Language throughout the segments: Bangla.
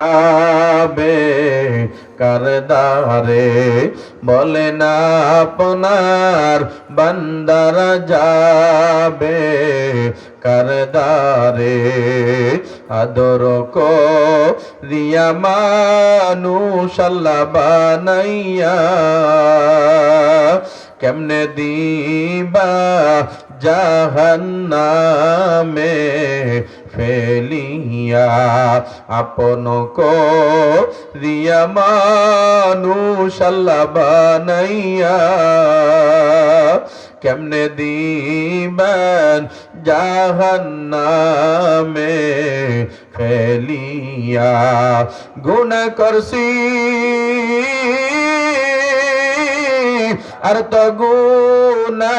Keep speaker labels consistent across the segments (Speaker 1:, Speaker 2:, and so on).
Speaker 1: আবে কারদারে, বলে না আপনার বান্দারা যাবে কারদারে। আদর কো রিয়া মানুষ আল্লাহ বানাইয়া, কেমনে দিবা জাহান্নামে? ফেলিয়া, আপন রিয়া মানুষ আল্লাহ বানাইয়া, কেমনে দিবেন জাহান্নামে ফেলিয়া? গুণ করছি। আর তো গুনা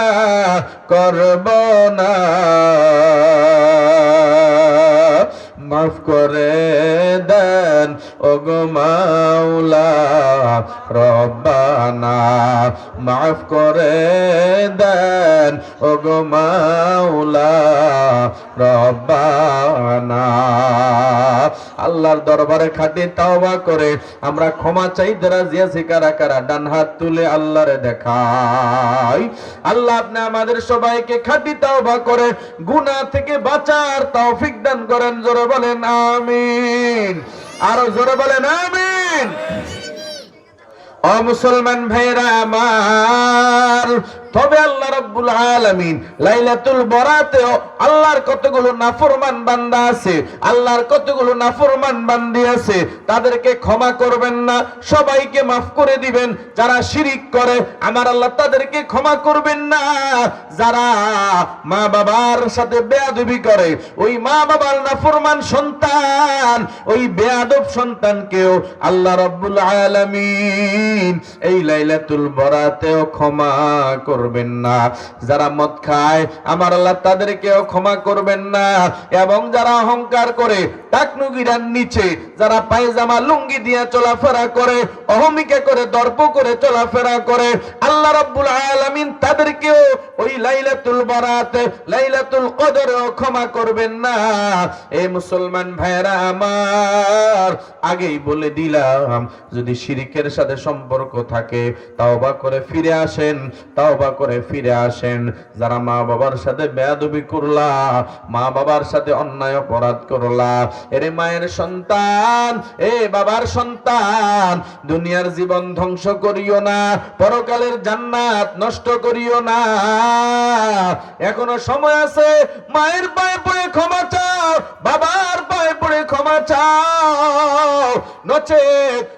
Speaker 1: করব না। মাফ করে দেন। ওগো মাওলা, রব্বানা, মাফ করে দেন। ওগো মাওলা, রব্বানা। আল্লাহর দরবারে খাটি তাওবা করে আমরা ক্ষমা চাই রাজি আছি কারা কারা, ডান হাত তুলে আল্লাহরে দেখাই। আল্লাহ আপনি আমাদের সবাইকে খাটি তাওবা করে, গুনাহ থেকে বাঁচার তৌফিক দান করেন, জোরে বলেন আমিন। আরও জোরে বলেন আমিন। ও মুসলমান ভাইরা আমার তবে আল্লাহ রাব্বুল আলামিন লাইলাতুল বরাতেও আল্লাহর কতগুলো নাফরমান বান্দা আছে, আল্লাহর কতগুলো নাফরমান বান্দি আছে, তাদেরকে ক্ষমা করবেন না, সবাইকে মাফ করে দিবেন, যারা শিরিক করে, আমার আল্লাহ তাদেরকে ক্ষমা করবেন না। যারা মা বাবার সাথে বেয়াদবি করে, ওই মা বাবার নাফরমান সন্তান, ওই বেয়াদব সন্তানকেও আল্লাহ রাব্বুল আলামিন এই লাইলাতুল বরাতেও ক্ষমা করবেন না। যারা মদ খায়, আমার আল্লাহ তাদেরকেও ক্ষমা করবেন না। এবং যারা অহংকার করে, টাকনুগিরার নিচে, যারা পায়জামা লুঙ্গি দিয়ে চলাফেরা করে, অহমিকা করে, দর্প করে চলাফেরা করে, আল্লাহ রাব্বুল আলামিন তাদেরকেও ওই লাইলাতুল বরাত, লাইলাতুল কদরেও ক্ষমা করবেন না। এই মুসলমান ভাইরা আমার, আগেই বলে দিলাম, যদি শিরিকের সাথে সম্পর্ক থাকে, তাওবা করে ফিরে আসেন, তাওবা করে ফিরে আসেন। যারা মা বাবার সাথে বেয়াদবি করলা, মা বাবার সাথে অন্যায় অপরাধ করলা, এরে মায়ের সন্তান, এ বাবার সন্তান, দুনিয়ার জীবন ধ্বংস করিও না, পরকালের জান্নাত নষ্ট করিও না। এখনও সময় আছে, মায়ের পায়ে পড়ে ক্ষমা চাও, বাবার পায়ে পড়ে ক্ষমা চাও। নচে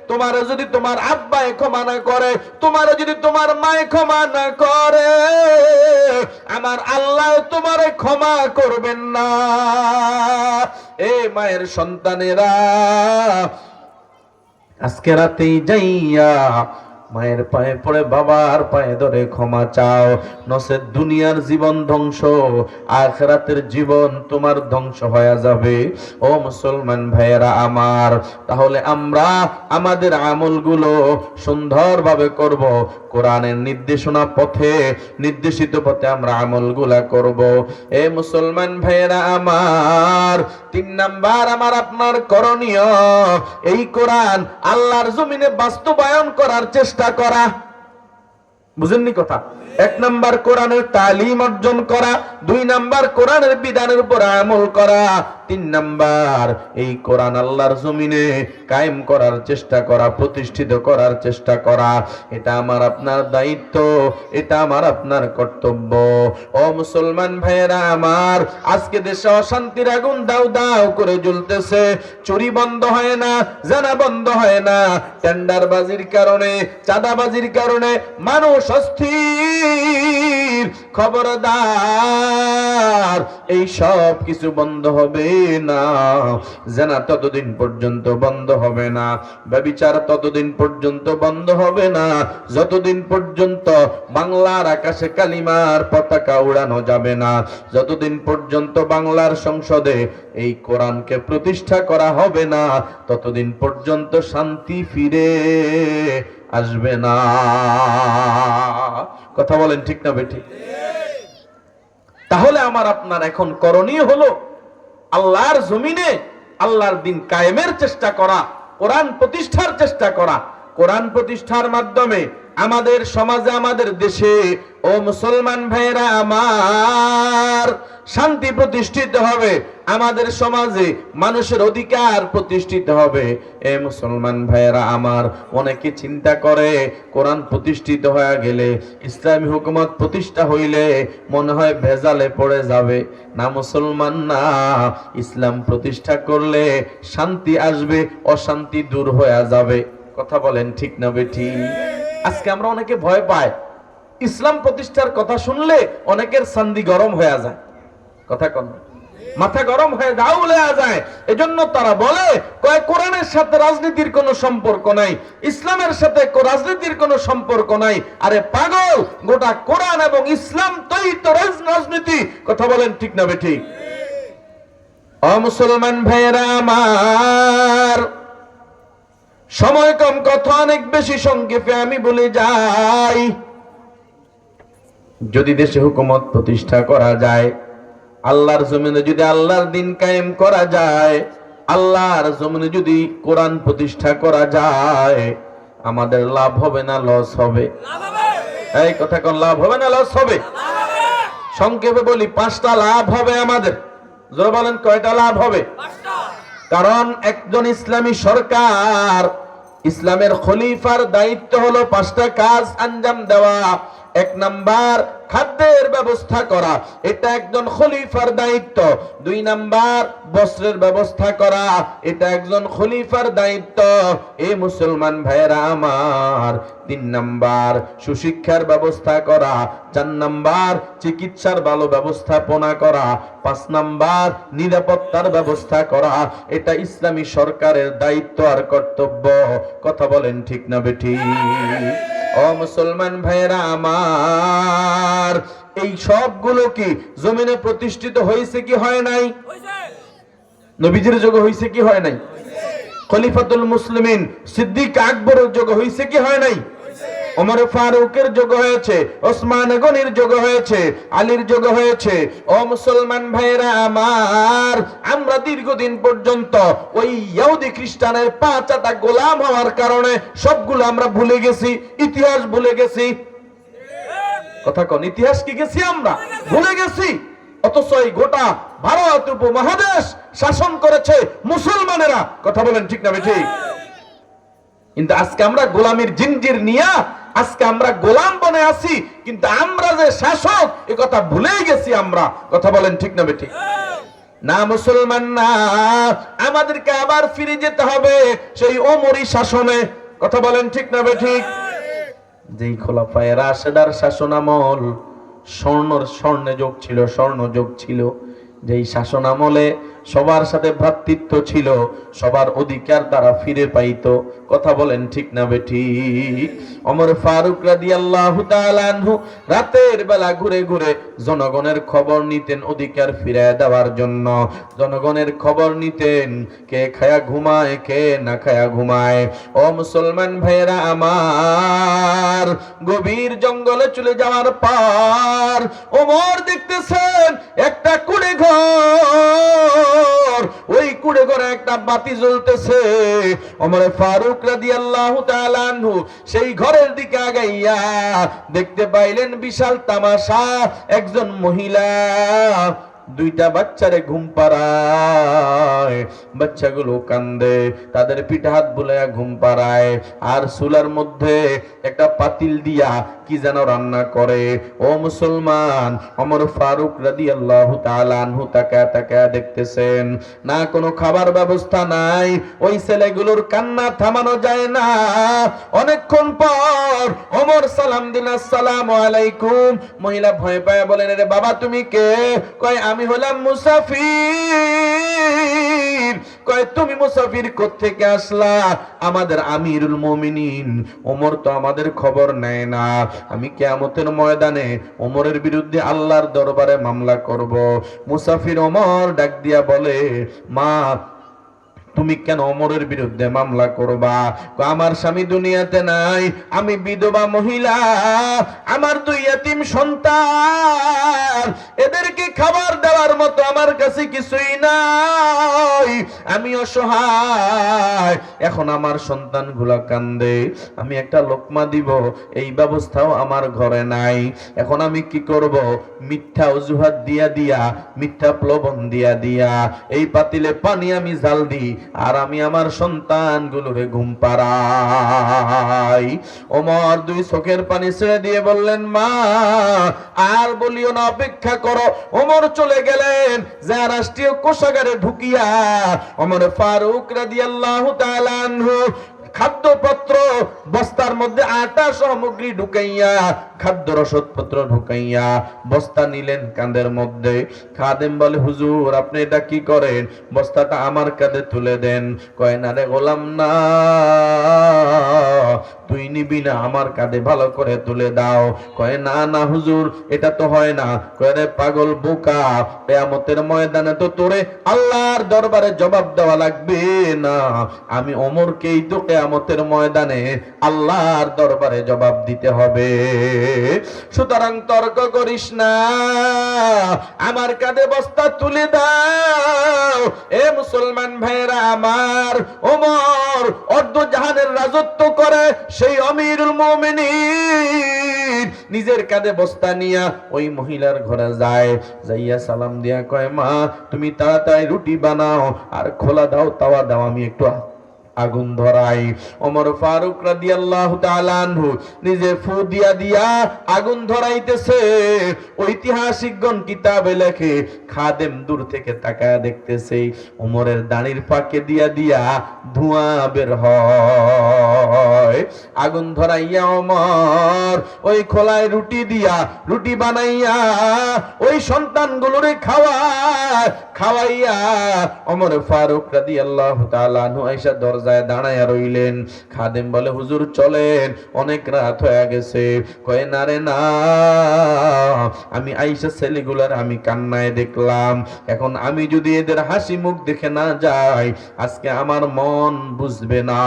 Speaker 1: তোমার যদি তোমার আব্বাই ক্ষমা না করে, তোমার যদি তোমার মায়ে ক্ষমা না করে আমার আল্লাহ তোমার ক্ষমা করবেন না। এ মায়ের সন্তানেরা, আজকে রাতেই যাইয়া মায়ের পায়ে পড়ে, বাবার পায়ে ধরে ক্ষমা চাও। নসে দুনিয়ার জীবন ধ্বংস, আখরাতের জীবন তোমার ধ্বংস হয়ে যাবে। ও মুসলমান ভাইয়েরা আমার, তাহলে আমরা আমাদের আমলগুলো সুন্দরভাবে করব। কোরআনের নির্দেশনা পথে, নির্দেশিত পথে আমরা আমলগুলা করব। এ মুসলমান ভাইয়েরা আমার, তিন নাম্বার আমার আপনার করণীয়, এই কোরআন আল্লাহর জমিনে বাস্তবায়ন করার চেষ্টা করা। বুঝেননি কথা? এক নাম্বার কোরআনের তালিম অর্জন করা, দুই নাম্বার কোরআনের বিধানের উপর আমল করা, তিন নাম্বার এই কোরআন আল্লাহর জমিনে কায়েম করার চেষ্টা করা, প্রতিষ্ঠিত করার চেষ্টা করা। এটা আমার আপনার দায়িত্ব, এটা আমার আপনার কর্তব্য। ও মুসলমান ভাইয়েরা আমার, আজকে দেশে অশান্তির আগুন দাও দাও করে জ্বলতেছে, চুরি বন্ধ হয় না, জানা বন্ধ হয় না। টেন্ডারবাজির কারণে, চাঁদাবাজির কারণে মানুষ অস্থির। খবরদার এই সব কিছু বন্ধ হবে না। জেনা ততদিন পর্যন্ত বন্ধ হবে না। ব্যবিচার ততদিন পর্যন্ত বন্ধ হবে না। যতদিন পর্যন্ত বাংলার আকাশে কালিমার পতাকা উড়ানো যাবে না, যতদিন পর্যন্ত বাংলার সংসদে এই কোরআনকে প্রতিষ্ঠা করা হবে না, ততদিন পর্যন্ত শান্তি ফিরে আসবে না। কথা বলেন ঠিক না বেঠি? তাহলে আমার আপনার এখন করণীয় হলো আল্লাহর জমিনে আল্লাহর দিন কায়েমের চেষ্টা করা, কোরআন প্রতিষ্ঠার চেষ্টা করা। কোরআন প্রতিষ্ঠার মাধ্যমে আমাদের সমাজে, আমাদের দেশে, ও মুসলমান ভাইয়েরা আমার শান্তি প্রতিষ্ঠিত হবে। আমাদের সমাজে মানুষের অধিকার প্রতিষ্ঠিত হবে। এ মুসলমান ভাইয়েরা আমার, অনেকে চিন্তা করে, কোরআন প্রতিষ্ঠিত হয়ে গেলে, ইসলামী হুকুমত প্রতিষ্ঠা হইলে মনে হয় ভেজালে পড়ে যাবে। না মুসলমান, না ইসলাম প্রতিষ্ঠা করলে শান্তি আসবে, অশান্তি দূর হয়ে যাবে। কথা বলেন ঠিক না বেঠি আজকে আমরা অনেকে ভয় পাই ইসলাম প্রতিষ্ঠার কথা শুনলে অনেকের সান্দি গরম হয়ে যায়। কথা কন। মাথা গরম হয়ে দাউলে যায়। এজন্য তারা বলে, কয়, কোরআনের সাথে রাজনীতির কোনো সম্পর্ক নাই। ইসলামের সাথে রাজনীতির কোনো সম্পর্ক নাই। আরে পাগল, গোটা কোরআন এবং ইসলাম তৈ তো রাজনীতি। কথা বলেন ঠিক না বে ঠিক? অমুসলমান ভাইয়েরা আমার সময় কম, কথা অনেক বেশি সংক্ষেপে আমি বলে যাই। যদি দেশে হুকুমত প্রতিষ্ঠা করা যায়, আল্লাহর জমিনে যদি আল্লাহর দিন কায়েম করা যায়, আল্লাহর জমিনে যদি কোরআন প্রতিষ্ঠা করা যায়, আমাদের লাভ হবে না, লস হবে। এই কথা কোন, লাভ হবে না, লস হবে? সংক্ষেপে বলি, পাঁচটা লাভ হবে আমাদের। জোর বলেন, কয়টা লাভ হবে? কারণ একজন ইসলামী সরকার ইসলামের খলিফার দায়িত্ব হলো পাঁচটা কাজ আঞ্জাম দেওয়া। এক নাম্বার, খাদ্যের ব্যবস্থা করা। এটা একজন খলিফার দায়িত্ব। দুই নাম্বার, বস্ত্রের ব্যবস্থা করা। এটা একজন খলিফার দায়িত্ব। এ মুসলমান ভাইয়েরা আমার। তিন নাম্বার, সুশিক্ষার ব্যবস্থা করা। চার নাম্বার, চিকিৎসার ভালো ব্যবস্থাপনা করা। পাঁচ নাম্বার, নিরাপত্তার ব্যবস্থা করা। এটা ইসলামী সরকারের দায়িত্ব আর কর্তব্য। কথা বলেন ঠিক না বেঠি ও মুসলমান ভাইয়েরা আমার এই সবগুলো কি জমিনে প্রতিষ্ঠিত হয়েছে কি হয় নাই? নবীজির যোগ হয়েছে কি হয় নাই? খলিফাতুল মুসলিমিন সিদ্দিক আকবরের যোগ হয়েছে কি হয় নাই? ওমর ফারুকের যোগ হয়েছে, ওসমান গনির যোগ হয়েছে, আলীর যোগ হয়েছে। ও মুসলমান ভাইয়েরা আমার, আমরা দীর্ঘদিন পর্যন্ত ওই ইহুদি খ্রিস্টানের পাঁচাটা গোলাম হওয়ার কারণে সবগুলো আমরা ভুলে গেছি, ইতিহাস ভুলে গেছি। কথা কোন, ইতিহাস কি গেছি আমরা? ভুলে গেছি। অথচ এই গোটা ভারত উপমহাদেশ শাসন করেছে মুসলমানেরা। কথা বলেন ঠিক না ঠিক? কিন্তু আজকে আমরা গোলামের জিনজির নিয়া আজকে আমরা গোলাম বনে আছি, কিন্তু আমরা যে শাসক, এ কথা ভুলেই গেছি আমরা। কথা বলেন ঠিক না বেঠিক? না মুসলমান না, আমাদেরকে আবার ফিরে যেতে হবে সেই ওমরি শাসনে। কথা বলেন ঠিক না বেঠিক? যেই খোলাফায় রাশেদার শাসনামল, স্বর্ণর স্বর্ণে যোগ ছিল, স্বর্ণ যোগ ছিল। যেই শাসনামলে সবার সাথে ভ্রাতৃত্ব ছিল, সবার অধিকার তারা ফিরে পাইতো। কথা বলেন ঠিক না বেঠি অমর ফারুক রাদি আল্লাহ রাতের বেলা ঘুরে ঘুরে জনগণের খবর নিতেন অধিকার ফিরায় দেওয়ার জন্য। জনগণের খবর নিতেন, কে খায়া ঘুমায়, কে না খায়া ঘুমায়। ও মুসলমান ভাইয়েরা আমার, গভীর জঙ্গলে চলে যাওয়ার পর ওমর দেখতেছেন একটা কুড়ে ঘর। ওই কুড়ে ঘরে একটা বাতি জ্বলতেছে। ওমরে ফারুক তাআলা আনহু সেই ঘরের দিকে আগাইয়া দেখতে পাইলেন বিশাল তামাশা, একজন মহিলা, দুইটা বাচ্চারে ঘুম পাড়ায়। বাচ্চাগুলো কান্দে, তাদের পিঠে হাত বুলাইয়া ঘুম পাড়ায়। আর চুলার মধ্যে একটা পাতিল দিয়া কি যেন রান্না করে? ও মুসলমান অমর ফারুক রাদি আল্লাহ তালানহু তাকা তাকা দেখতেছেন, না কোনো খাবার ব্যবস্থা নাই, ওই ছেলেগুলোর কান্না থামানো যায় না। অনেকক্ষণ পর অমর সালাম দিন, আসসালাম আলাইকুম। মহিলা ভয় পায়, বলেন রে বাবা, তুমি কে? কয়, আমি হলাম মুসাফির। কয়, তুমি মুসাফির থেকে আসলা? আমাদের আমিরুল মুমিনিন। ওমর তো আমাদের খবর নেয় না। আমি কেয়ামতের ময়দানে ওমরের বিরুদ্ধে আল্লাহর দরবারে মামলা করব। মুসাফির ওমর ডাক দিয়া বলে, মা তুমি কেন অমরের বিরুদ্ধে মামলা করবা? আমার স্বামী দুনিয়াতে নাই, আমি বিধবা মহিলা, আমার দুই এতিম সন্তান, এদেরকে খাবার দেওয়ার মতো আমার কাছে কিছুই নাই, আমি অসহায়। এখন আমার সন্তানগুলা কান্দে, আমি একটা লোকমা দিব, এই ব্যবস্থাও আমার ঘরে নাই। এখন আমি কি করব? মিথ্যা অজুহাত দিয়া দিয়া, মিথ্যা প্লবন দিয়া দিয়া, এই পাতিলে পানি আমি জাল দিই আর আমি আমার সন্তানগুলোরে ঘুম পাড়াই। ওমর দুই চোখের পানি ছেড়ে দিয়ে বললেন, মা, আর বলিও না, অপেক্ষা করো। ওমর চলে গেলেন যা রাষ্ট্রীয় কোষাগারে ঢুকিয়া। ওমর ফারুক রাদিয়াল্লাহু তাআলা খাদ্যপত্র, বস্তার মধ্যে আটা সামগ্রী ঢুকাইয়া, খাদ্য রসদপত্র ঢুকাইয়া বস্তা নিলেন কাঁধের মধ্যে। খাদেম বলে, হুজুর, আপনি এটা কি করেন? বস্তাটা আমার কাঁধে তুলে দেন। কয়, না রে গোলাম, না। তুই নিবি না, আমার কাঁধে ভালো করে তুলে দাও। কয়, না না হুজুর, এটা তো হয় না। কয়, রে পাগল বোকা, কেয়ামতের ময়দানে তো তোরে আল্লাহর দরবারে জবাব দেওয়া লাগবে না। আমি অমরকেই তো কেয়ামতের ময়দানে আল্লাহর দরবারে জবাব দিতে হবে। সুতরাং তর্ক করিস না। আমার কাঁধে বস্তা তুলে দাও। এ মুসলমান ভাইরা আমার ওমর অর্ধ জাহানের রাজত্ব করে সেই অমিরুল মুমিনিন নিজের কাঁধে বস্তা নিয়া ওই মহিলার ঘরে যায়। যাইয়া সালাম দিয়া কয়, মা, তুমি তাড়াতাড়ি রুটি বানাও আর খোলা দাও, তাওয়া দাও, আমি একটু আগুন ধরাই ওমর ফারুক রাদিয়াল্লাহু নিজে ফু দিয়া দিয়া আগুন ধরাইতেছে। ঐতিহাসিকগণ কিতাবে লেখে, খাদেম দূর থেকে তাকায় দেখতেছে, ওমরের দাঁড়ির ফাঁকে দিয়া দিয়া ধোঁয়া বের হয়। আগুন ধরাইয়া ওমর ওই খোলায় রুটি দিয়া, রুটি বানাইয়া ওই সন্তানগুলোরে খাওয়া খাওয়াইয়া ওমর ফারুক রাদিয়াল্লাহু তাআলা আনহু আয়েশা দরজায় দাঁড়ায়া রইলেন। খাদেম বলে, হুজুর, চলেন, অনেক রাত হয়ে গেছে। কয়, না রে, না। আমি আয়েশা ছেলেগুলার আমি কান্নায় দেখলাম। এখন আমি যদি এদের হাসি মুখ দেখে না যাই, আজকে আমার মন বুঝবে না।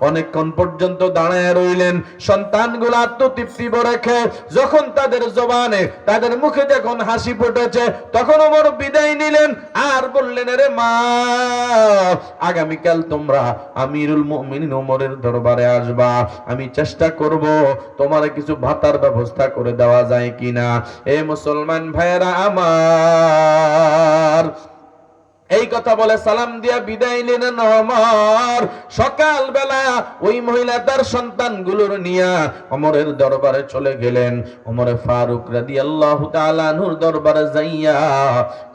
Speaker 1: অনেকক্ষণ পর্যন্ত দাঁড়ায় রইলেন। সন্তানগুলো আত্মতৃপ্তি রেখে যখন তাদের জবানে, তাদের মুখে যখন হাসি ফুটেছে, তখন ওমর বিদায় নিলেন। আর বললেন রে মা আগামীকাল তোমরা আমিরুল মুমিনিন ওমরের দরবারে আসবা। আমি চেষ্টা করব তোমার কিছু ভাতার ব্যবস্থা করে দেওয়া যায় কিনা। এ মুসলমান ভাইয়েরা আমার এই কথা বলে সালাম দিয়া বিদায় নিলেন অমর সকাল বেলা ওই মহিলা তার সন্তানগুলোর নিয়া অমরের দরবারে চলে গেলেন। অমরে ফারুক রাদি আল্লাহ তালানুর দরবারে যাইয়া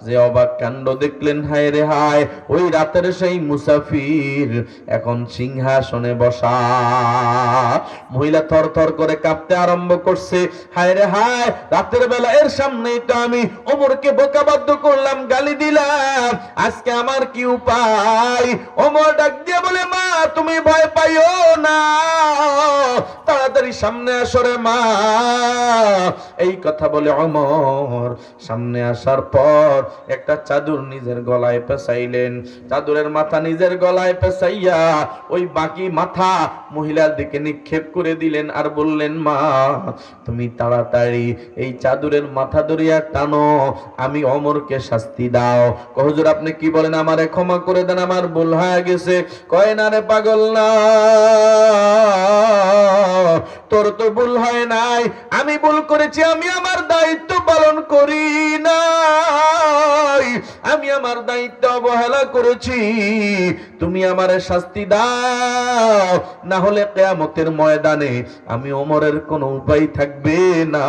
Speaker 1: যে অবাক কাণ্ড দেখলেন, হায় রে হায়, ওই রাতের সেই মুসাফির এখন সিংহাসনে বসা। মহিলা থর থর করে কাঁপতে আরম্ভ করছে, হায় রে হায়, রাতের বেলা এর সামনেই তো আমি ওমরকে বোকাবাদ্য করলাম, গালি দিলাম। আজকে আমার কি উপায়? ওমর ডাক দিয়ে বলে, মা, তুমি ভয় পাইও না। তাড়াতাড়ি সামনে আসো রে মা। এই কথা বলে অমর সামনে আসার পর একটা চাদর নিজের গলায় পেঁচাইলেন। চাদরের মাথা নিজের গলায় পেঁচাইয়া ওই বাকি মাথা মহিলার দিকে নিক্ষেপ করে দিলেন আর বললেন, মা, তুমি তাড়াতাড়ি এই চাদরের মাথা ধরিয়া টানো। আমি অমরকে শাস্তি দাও। কহজুর আপনি কি বলেন, আমারে ক্ষমা করে দেন, আমার ভুল হয়ে গেছে। কয়, না রে পাগল, না। তোর তো ভুল হয় নাই। আমি ভুল করেছি, আমি আমার দায়িত্ব পালন করি নাই। আমি আমার দায়িত্ব অবহেলা করেছি। তুমি আমারে শাস্তি দাও। না হলে কেয়ামতের ময়দানে আমি ওমরের কোনো উপায় থাকবে না।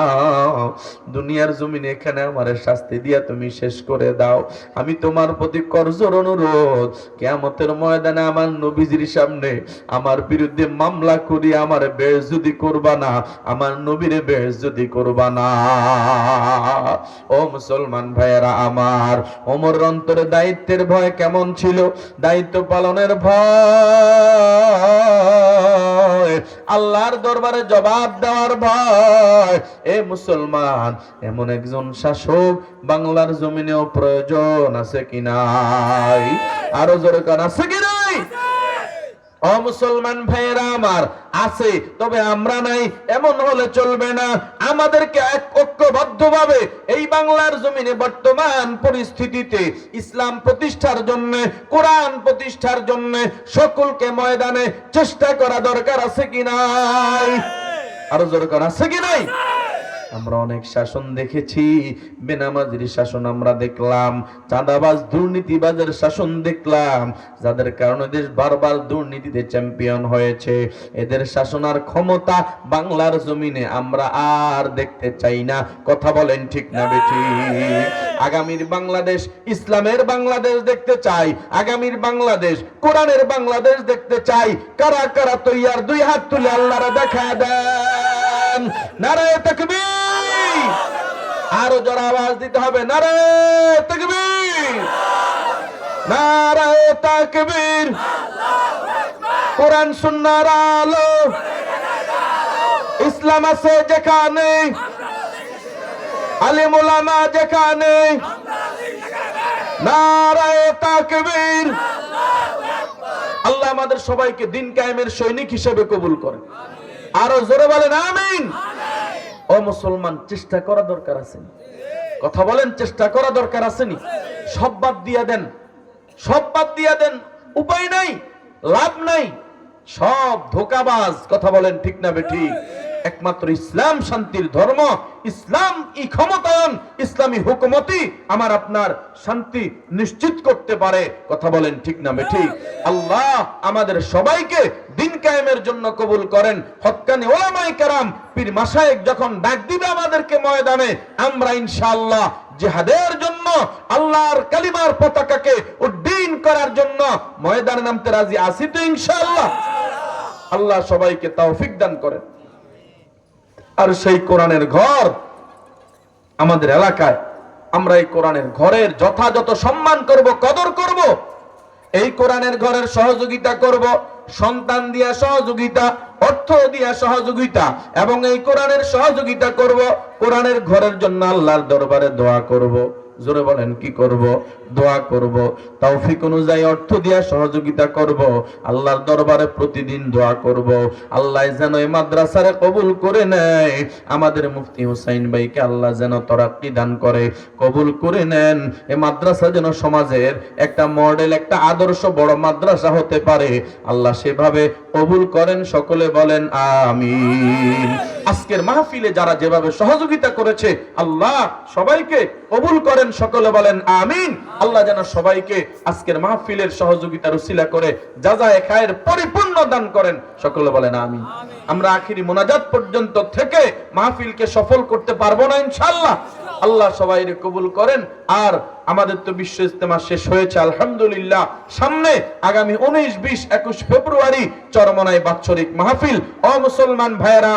Speaker 1: দুনিয়ার জমিনে এখানে আমারে শাস্তি দিয়া তুমি শেষ করে দাও। আমি তোমার প্রতি করজোর অনুরোধ। কেয়ামতের ময়দানে আমার নবীজির সামনে আমার বিরুদ্ধে মামলা করি, আমার বেজুদি করবা না, আমার নবীরে বেজুদি করবা না। ও মুসলমান ভাইয়েরা আমার, ওমর অন্তরে দায়িত্বের ভয় কেমন ছিল? দায়িত্ব পালনের ভয়। ভয়, আল্লাহর দরবারে জবাব দেওয়ার ভয়। এ মুসলমান, এমন একজন শাসক বাংলার জমিনেও প্রয়োজন আছে কি নাই? আরও জোরে কান, আছে কি নাই ও মুসলমান ভাইয়েরা আমার, আছে, তবে আমরা নাই, এমন হলে চলবে না। আমাদেরকে এক ঐক্যবদ্ধভাবে এই বাংলার জমিনে বর্তমান পরিস্থিতিতে ইসলাম প্রতিষ্ঠার জন্য, কোরআন প্রতিষ্ঠার জন্য সকলকে ময়দানে চেষ্টা করা দরকার আছে কি নাই? আরও দরকার আছে কি নাই? আমরা অনেক শাসন দেখেছি, বেনামাজির শাসন আমরা দেখলাম, চাঁদাবাজ দুর্নীতিবাজের শাসন দেখলাম, যাদের কারণে দেশ বারবার দুর্নীতিতে চ্যাম্পিয়ন হয়েছে। এদের শাসন আর ক্ষমতা বাংলার জমিনে আমরা আর দেখতে চাই না। কথা বলেন ঠিক না বেঠি? আগামীর বাংলাদেশ ইসলামের বাংলাদেশ দেখতে চাই, আগামীর বাংলাদেশ কোরআনের বাংলাদেশ দেখতে চাই। কারা কারা তৈয়ার, দুই হাত তুলে আল্লাহরা দেখা দেন নারায় তাকবীর। আরও জোরে আওয়াজ দিতে হবে, নারায় তাকবীর। নারায় তাকবীর। কোরআন সুন্নাহর আলো, ইসলাম আছে যেখানে আলিম ওলামা যেখানে, নারায় তাকবীর। আল্লাহ আমাদের সবাইকে দিন কায়েমের সৈনিক হিসেবে কবুল করেন। আরও জোরে বলেন, আমিন। ও মুসলমান, চেষ্টা করা দরকার আছে কথা বলেন, চেষ্টা করা দরকার আসেনি সব বাদ দিয়া দেন, সব বাদ দিয়া দেন, উপায় নাই, লাভ নাই, সব ধোকাবাজ, কথা বলেন ঠিক না বেঠি একমাত্র ইসলাম শান্তির ধর্ম, ইসলাম ই ক্ষমতায়ন, ইসলামী হুকুমতি আমার আপনার শান্তি নিশ্চিত করতে পারে। কথা বলেন ঠিক না বেঠি আল্লাহ আমাদের সবাইকে দিন কায়েমের জন্য কবুল করেন। হক্কানি ওলামাই কারাম পীর মাসায়েক যখন ডাক দিবে আমাদেরকে ময়দানে, আমরা ইনশাআল্লাহ জিহাদের জন্য, আল্লাহর কালিমার পতাকাকে উড্ডীন করার জন্য ময়দানে নামতে রাজি আছি তো ইনশাআল্লাহ। আল্লাহ সবাইকে তৌফিক দান করেন। আর সেই কোরআনের ঘর আমাদের এলাকায়, আমরা এই কোরআনের ঘরের যথাযথ সম্মান করব, কদর করব, এই কোরআনের ঘরের সহযোগিতা করব, সন্তান দিয়া সহযোগিতা, অর্থ দিয়া সহযোগিতা, এবং এই কোরআনের সহযোগিতা করব, কোরআনের ঘরের জন্য আল্লাহর দরবারে দোয়া করব, জোরে বলেন কি করব? দোয়া করব, তৌফিক অনুযায়ী অর্থ দিয়া সহযোগিতা করব, আল্লাহর দরবারে প্রতিদিন দোয়া করব। আল্লাহ যেন এই মাদ্রাসারে কবুল করে নেয়, আমাদের মুফতি হুসাইন ভাইকে আল্লাহ যেন তরাক্কি দান করে, কবুল করে নেন। এই মাদ্রাসা যেন সমাজের একটা মডেল, একটা আদর্শ বড় মাদ্রাসা হতে পারে। আল্লাহ সেভাবে কবুল করেন, সকলে বলেন আমিন। আজকের মাহফিলে যারা যেভাবে সহযোগিতা করেছে, আল্লাহ সবাইকে কবুল করেন, সকলে বলেন আমিন। আল্লাহ যেন সবাইকে আজকের মাহফিলের সহযোগিতার উসিলা করে যাজায় খায়ের পরিপূর্ণ দান করেন। সকলে বলেন আমিন। আমরা আখিরি মোনাজাত পর্যন্ত থেকে মাহফিলকে সফল করতে পারব না ইনশাআল্লাহ। আল্লাহ সবাই কবুল করেন। আর আমাদের তো বিশ্ব ইস্তেমা শেষ হয়েছে আলহামদুলিল্লাহ। সামনে আগামী উনিশ বিশ একুশ ফেব্রুয়ারি চরমনায় বাৎসরিক মাহফিল। অ মুসলমান ভাইয়েরা